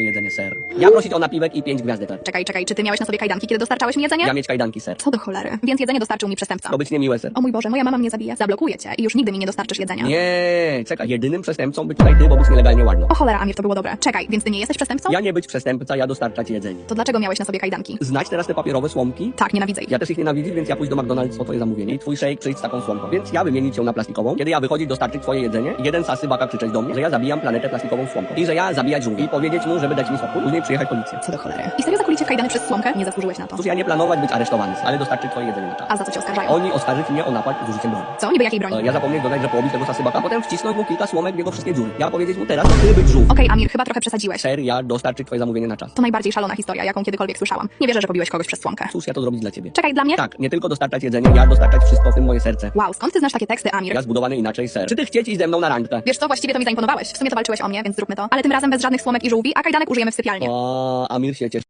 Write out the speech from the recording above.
twoje ser. Ja prosić o napiwek i pięć gwiazdek. Czekaj, czekaj, czy ty miałeś na sobie kajdanki, kiedy dostarczałeś mi jedzenie? Ja mieć kajdanki, ser. Co do cholery. Więc jedzenie dostarczył mi przestępca. To być niemiłe, ser. O mój Boże, moja mama mnie zabije. Zablokuję cię i już nigdy mi nie dostarczysz jedzenia. Nie, czekaj, jedynym przestępcą być tutaj ty, bo być nielegalnie ładno. O cholera, Amir, to było dobre. Czekaj, więc ty nie jesteś przestępcą? Ja nie być przestępca, ja dostarczać jedzenie. To dlaczego miałeś na sobie kajdanki? Znać teraz te papierowe słomki? Tak, nienawidzę ich. Ja też ich nienawidzę, więc ja pójść do McDonald's po twoje zamówienie i twój shake przyjść z taką słomką. Więc ja wymienić ją na plastikową, kiedy ja wychodzić dostarczyć twoje jedzenie, jeden sasy baka krzyczeć do mnie, że ja zabijam planetę plastikową słomką. I że ja zabijać żółwi. I powiedzieć mu, żeby dać mi spokój, później przyjechać policja. Co do cholery. I serio zakulicie w kajdany przez słomkę? Nie zasłużyłeś na to. Cóż, ja nie planować być aresztowany, ale dostarczyć twoje jedzenie na czas. A za co cię oskarżają? Oni oskarżyć mnie o napad z użyciem broni. Co? Niby jakiej broni? E, Ja zapomniałem dodać, że połowić tego sasybaka, a potem wcisnąć mu kilka słomek w jego wszystkie dziury. Ja powiedzieć mu teraz, ty być żółw. Okej, Amir, chyba trochę przesadziłeś. Ser, ja dostarczyć twoje zamówienie na czas. To najbardziej szalona historia, jaką kiedykolwiek słyszałam. Nie wierzę, że pobiłeś kogoś przez słomkę. Cóż, ja to zrobić dla ciebie. Czekaj, dla mnie? Tak, nie tylko dostarczać jedzenie, ja dostarczać wszystko, w tym moje serce. Wow, skąd ty znasz takie teksty, Amir? Ja zbudowany inaczej ser. Czy ty chcieć iść ze mną na randkę? Wiesz co, właściwie to mi zaimponowałeś. W sumie to walczyłeś o mnie, więc zróbmy to. Ale tym razem bez żadnych słomek i żółwi, a kajdanek użyjemy w sypialni. O, Amir się cieszy.